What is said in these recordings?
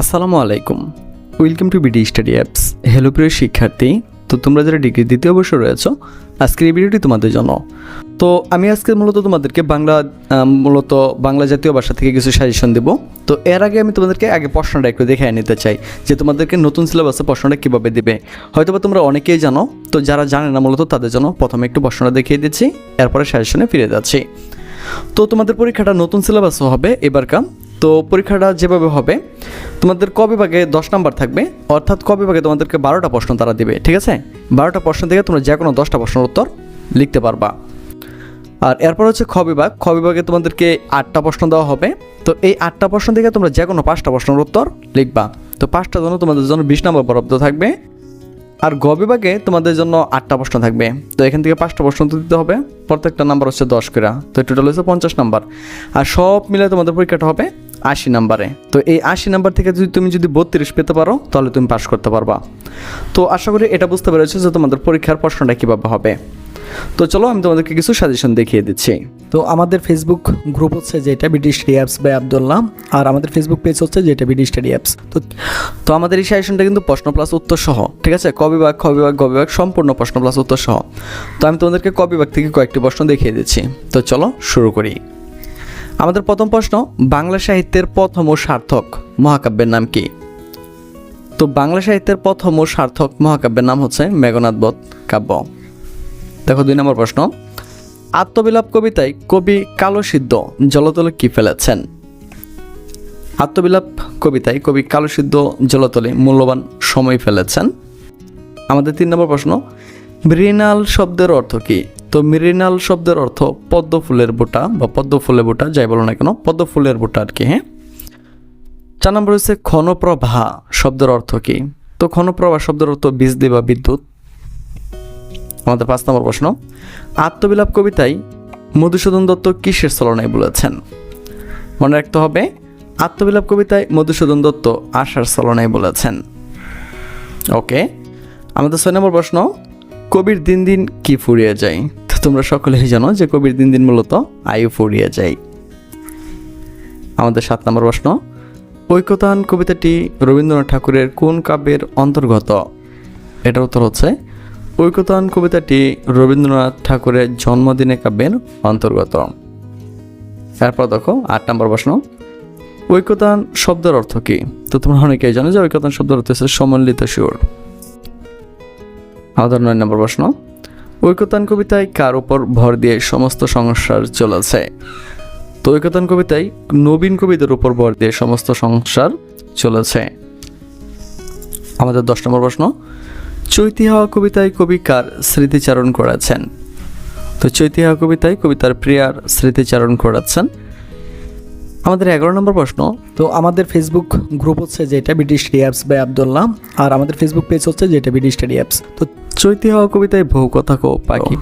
আসসালামু আলাইকুম। Welcome to BD study apps hello প্রিয় শিক্ষার্থী। তো তোমরা যারা ডিগ্রি দ্বিতীয় বর্ষ রয়েছ, আজকের এই ভিডিওটি তোমাদের জন্য। তো আমি আজকে মূলত তোমাদেরকে বাংলা মূলত বাংলা জাতীয় ভাষা থেকে কিছু সাজেশন দেব। তো এর আগে আমি তোমাদেরকে আগে প্রশ্নটা একটু দেখে নিতে চাই, যে তোমাদেরকে নতুন সিলেবাসে প্রশ্নটা কীভাবে দেবে। হয়তোবা তোমরা অনেকেই জানো, তো যারা জানে না, মূলত তাদের জন্য প্রথমে একটু প্রশ্নটা দেখিয়ে দিচ্ছি, এরপরে সাজেশনে ফিরে যাচ্ছি। তো তোমাদের পরীক্ষাটা নতুন সিলেবাসও হবে এবারকার তো পরীক্ষাটা যেভাবে হবে, তোমাদের ক বিভাগে দশ নাম্বার থাকবে, অর্থাৎ ক বিভাগে তোমাদেরকে বারোটা প্রশ্ন তারা দেবে, ঠিক আছে? বারোটা প্রশ্ন থেকে তোমরা যে কোনো দশটা প্রশ্নের উত্তর লিখতে পারবা। আর এরপর হচ্ছে খ বিভাগ, খ বিভাগে তোমাদেরকে আটটা প্রশ্ন দেওয়া হবে, তো এই আটটা প্রশ্ন থেকে তোমরা যে কোনো পাঁচটা প্রশ্নের উত্তর লিখবা। তো পাঁচটা জন্য তোমাদের জন্য বিশ নম্বর বরাদ্দ থাকবে। আর গ বিভাগে তোমাদের জন্য আটটা প্রশ্ন থাকবে, তো এখান থেকে পাঁচটা প্রশ্ন তো দিতে হবে। প্রত্যেকটা নাম্বার হচ্ছে দশ করে, তো টোটাল হচ্ছে পঞ্চাশ নাম্বার। আর সব মিলে তোমাদের পরীক্ষাটা হবে আশি নাম্বারে। তো এই আশি নাম্বার থেকে যদি তুমি যদি বত্রিশ পেতে পারো তাহলে তুমি পাশ করতে পারবা। তো আশা করি এটা বুঝতে পেরেছ যে তোমাদের পরীক্ষার প্রশ্নটা কীভাবে হবে। তো চলো আমি তোমাদেরকে কিছু সাজেশন দেখিয়ে দিচ্ছি। তো আমাদের ফেসবুক গ্রুপ হচ্ছে যেটা BD study apps by Abdullah আর আমাদের ফেসবুক পেজ হচ্ছে যেটা বিডি স্টাডি অ্যাপস তো তো আমাদের এই সাজেশনটা কিন্তু প্রশ্ন প্লাস উত্তর সহ ঠিক আছে? ক বিভাগ খ বিভাগ গ বিভাগ সম্পূর্ণ প্রশ্ন প্লাস উত্তর সহ। তো আমি তোমাদেরকে ক বিভাগ থেকে কয়েকটি প্রশ্ন দেখিয়ে দিচ্ছি। তো চলো শুরু করি। আমাদের প্রথম প্রশ্ন, বাংলা সাহিত্যের প্রথম ও সার্থক মহাকাব্যের নাম কি? তো বাংলা সাহিত্যের প্রথম ও সার্থক মহাকাব্যের নাম হচ্ছে মেঘনাথ বধ কাব্য। দেখো দুই নম্বর প্রশ্ন, আত্মবিলাপ কবিতায় কবি কালো সিদ্ধ জলতলে কি ফেলেছেন? আত্মবিলাপ কবিতায় কবি কালুসিদ্ধ জলতলে মূল্যবান সময় ফেলেছেন। আমাদের তিন নম্বর প্রশ্ন, মৃণাল শব্দের অর্থ কি? তো মৃণাল শব্দের অর্থ পদ্ম ফুলের বোটা বা পদ্ম ফুলের বোটা, যাই বলো না কেন, পদ্ম ফুলের বোটা আর কি হ্যাঁ? চার নম্বর হচ্ছে ক্ষণপ্রভা শব্দের অর্থ কি? তো ক্ষণপ্রভা শব্দের অর্থ বিজলি বা বিদ্যুৎ। আমাদের পাঁচ নম্বর প্রশ্ন, আত্মবিলাপ কবিতায় মধুসূদন দত্ত কিসের চলনায় বলেছেন? মনে রাখতে হবে, আত্মবিলাপ কবিতায় মধুসূদন দত্ত আশার চলনায় বলেছেন। ওকে, আমাদের ছয় নম্বর প্রশ্ন, কবির দিন দিন কি ফুরিয়ে যায়? তোমরা সকলেই জানো যে কবির দিন দিন মূলত আয়ু ফুরিয়ে যায়। আমাদের সাত নম্বর প্রশ্ন ঐকতান কবিতাটি রবীন্দ্রনাথ ঠাকুরের কোন কাব্যের অন্তর্গত? এটার উত্তর হচ্ছে ঐকতান কবিতাটি রবীন্দ্রনাথ ঠাকুরের জন্মদিনে কাব্যের অন্তর্গত। তারপর দেখো, আট নম্বর প্রশ্ন ঐকতান শব্দের অর্থ কি? তো তোমরা অনেকেই জানো যে ঐকতান শব্দের অর্থ হচ্ছে সমন্বিত সুর। আমাদের নয় নম্বর প্রশ্ন ঐকতান কবিতায় কার উপর ভর দিয়ে সমস্ত সংসার চলেছে? তো ঐকতান কবিতায় নবীন কবিদের উপর ভর দিয়ে সমস্ত সংসার চলেছে। আমাদের দশ নম্বর প্রশ্ন, চৈতি হাওয়া কবিতায় কবি কার স্মৃতিচারণ করেছেন? তো চৈতি হাওয়া কবিতায় কবিতার প্রিয়ার স্মৃতিচারণ করেছেন। আমাদের এগারো নম্বর প্রশ্ন, তো আমাদের ফেসবুক গ্রুপ হচ্ছে যেটা BD study apps by Abdullah আর আমাদের ফেসবুক পেজ হচ্ছে যেটা বিডি স্টাডি অ্যাপস তো চৈতি হওয়া কবিতায় বহু কথা কো পাখি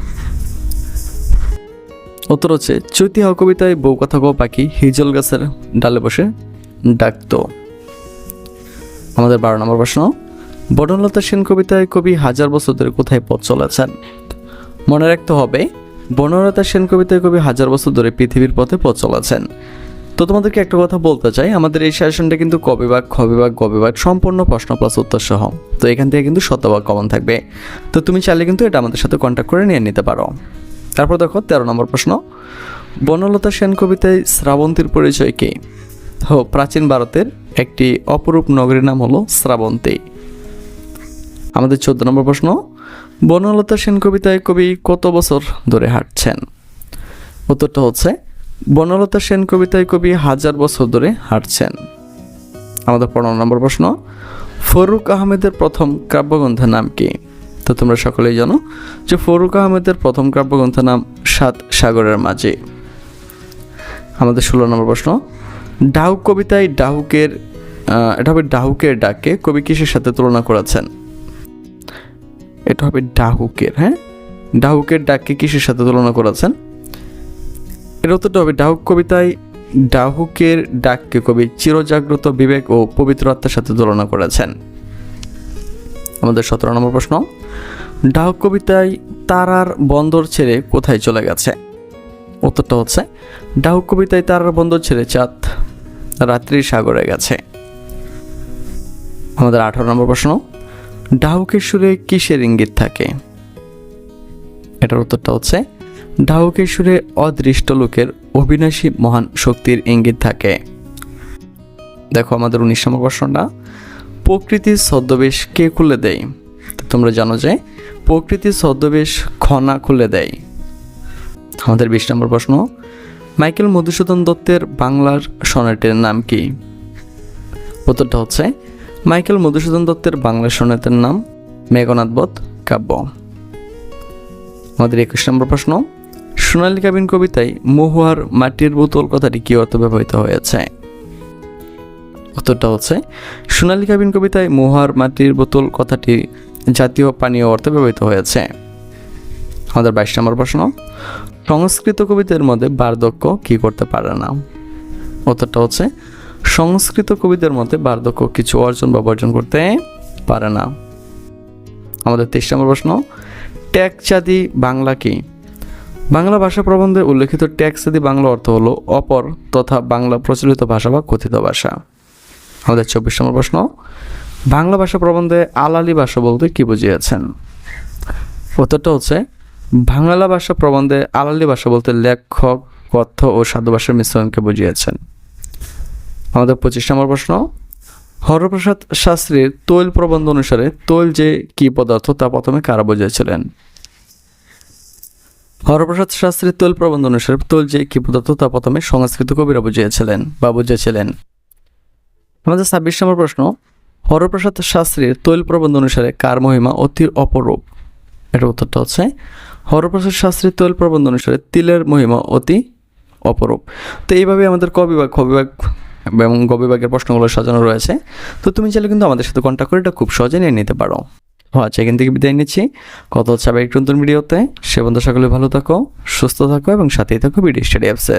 উত্তর হচ্ছে চৈতি হাওয়া কবিতায় বউ কথা কো পাখি হিজল গাছের ডালে বসে ডাকতো। আমাদের বারো নম্বর প্রশ্ন, বনলতা সেন কবিতায় কবি হাজার বছর ধরে কোথায় পথ চলেছেন? মনে রাখতে হবে, বনলতা সেন কবিতায় কবি হাজার বছর ধরে পৃথিবীর পথে পথ চলেছেন। তো তোমাদেরকে একটা কথা বলতে চাই। আমাদের এই সেশনটা কিন্তু ক বিভাগ খ বিভাগ গ বিভাগ সম্পূর্ণ প্রশ্ন প্লাস উত্তর সহ। তো এখান থেকে কিন্তু শতভাগ কমন থাকবে। তো তুমি চাইলে কিন্তু এটা আমাদের সাথে কন্ট্যাক্ট করে নিয়ে নিতে পারো। তারপর দেখো, তেরো নম্বর প্রশ্ন। বনলতা সেন কবিতায় শ্রাবন্তীর পরিচয় কি? তো প্রাচীন ভারতের একটি অপরূপ নগরীর নাম হলো শ্রাবন্তী। আমাদের চোদ্দ নম্বর প্রশ্ন। বনলতা সেন কবিতায় কবি কত বছর ধরে হাঁটছেন? উত্তরটা হচ্ছে বনলতা সেন কবিতায় কবি হাজার বছর ধরে হাঁটছেন। আমাদের পনেরো নম্বর প্রশ্ন, ফরুক আহমেদের প্রথম কাব্যগ্রন্থের নাম কি? তো তোমরা সকলেই জানো যে ফরুক আহমেদের প্রথম কাব্যগ্রন্থের নাম সাত সাগরের মাঝে। আমাদের ষোলো নম্বর প্রশ্ন ডাহুক কবিতায় ডাহুকের এটা হবে ডাহুকের ডাকে কবি কিসের সাথে তুলনা করেছেন? এটা হবে ডাহুকের হ্যাঁ? ডাহুকের ডাককে কিসের সাথে তুলনা করেছেন? এর উত্তরটা হবে ডাহুক কবিতায়, ডাহুকের ডাককে কবি চিরজাগ্রত বিবেক ও পবিত্র আত্মার সাথে তুলনা করেছেন। আমাদের সতেরো নম্বর প্রশ্ন, ডাহুক কবিতায় তারার বন্দর ছেড়ে কোথায় চলে গেছে? উত্তরটা হচ্ছে, ডাহুক কবিতায় তারার বন্দর ছেড়ে চাঁদ রাত্রির সাগরে গেছে। আমাদের আঠারো নম্বর প্রশ্ন, ডাহুকের সুরে কিসের ইঙ্গিত থাকে? এটার উত্তরটা হচ্ছে সুরে অদৃষ্ট লোকের অবিনাশী মহান শক্তির ইঙ্গিত থাকে। দেখো আমাদের উনিশ নম্বর প্রশ্নটা, প্রকৃতির ছদ্মবেশ কে খুলে দেয়? তোমরা জানো যে, প্রকৃতির ছদ্মবেশ খনা খুলে দেয়। আমাদের বিশ নম্বর প্রশ্ন, মাইকেল মধুসূদন দত্তের বাংলার সনেটের নাম কি? উত্তরটা হচ্ছে, মাইকেল মধুসূদন দত্তের বাংলা সনেটের নাম মেঘনাথবধ কাব্য। আমাদের একুশ নম্বর প্রশ্ন সোনালী কাবিন কবিতায় মহুয়ার মাটির বোতল কথাটি কি অর্থ ব্যবহৃত হয়েছে? উত্তরটা হচ্ছে, সোনালী কাবিন কবিতায় মহুয়ার মাটির বোতল কথাটি জাতীয় পানীয় অর্থে ব্যবহৃত হয়েছে। আমাদের বাইশ নম্বর প্রশ্ন, সংস্কৃত কবিতার মধ্যে বার্ধক্য কি করতে পারে না? উত্তরটা হচ্ছে, সংস্কৃত কবিদের মধ্যে বার্ধক্য কিছু অর্জন বা বর্জন করতে পারে না। আমাদের তেইশ নম্বর প্রশ্ন ট্যাক্সাদি বাংলা কি? বাংলা ভাষা প্রবন্ধে উল্লেখিত ট্যাক্সাদি বাংলা অর্থ হলো অপর তথা বাংলা প্রচলিত ভাষা বা কথিত ভাষা। আমাদের চব্বিশ নম্বর প্রশ্ন, বাংলা ভাষা প্রবন্ধে আলালি ভাষা বলতে কি বুঝিয়েছেন? উত্তরটা হচ্ছে, বাংলা ভাষা প্রবন্ধে আলালি ভাষা বলতে লেখক, কথ্য ও সাধু ভাষার মিশ্রণকে বুঝিয়েছেন। আমাদের পঁচিশ নম্বর প্রশ্ন, হরপ্রসাদ শাস্ত্রীর তৈল প্রবন্ধ অনুসারে তৈল যে কি পদার্থ তা প্রথমে কারা বুঝিয়েছিলেন? হরপ্রসাদ শাস্ত্রীর তৈল প্রবন্ধ অনুসারে তৈল যে কি পদার্থ তা প্রথমে সংস্কৃত কবিরা বুঝিয়েছিলেন বা বুঝিয়েছিলেন আমাদের ছাব্বিশ নম্বর প্রশ্ন, হরপ্রসাদ শাস্ত্রীর তৈল প্রবন্ধ অনুসারে কার মহিমা অতি অপরূপ? এটার উত্তরটা হচ্ছে, হরপ্রসাদ শাস্ত্রীর তৈল প্রবন্ধ অনুসারে তিলের মহিমা অতি অপরূপ। তো এইভাবে আমাদের ক বিভাগ খ বিভাগ এবং গ বিভাগের প্রশ্নগুলো সাজানো রয়েছে। তো তুমি চাইলে কিন্তু আমাদের সাথে কন্ট্যাক্ট করে এটা খুব সহজে নিয়ে নিতে পারো। আচ্ছা এখান থেকে বিদায় নিচ্ছি। কত হচ্ছে আবার একটু নতুন ভিডিওতে। সে বন্ধু সকলে ভালো থাকো, সুস্থ থাকো এবং সাথেই থাকো বিডি স্টাডি অ্যাপসের।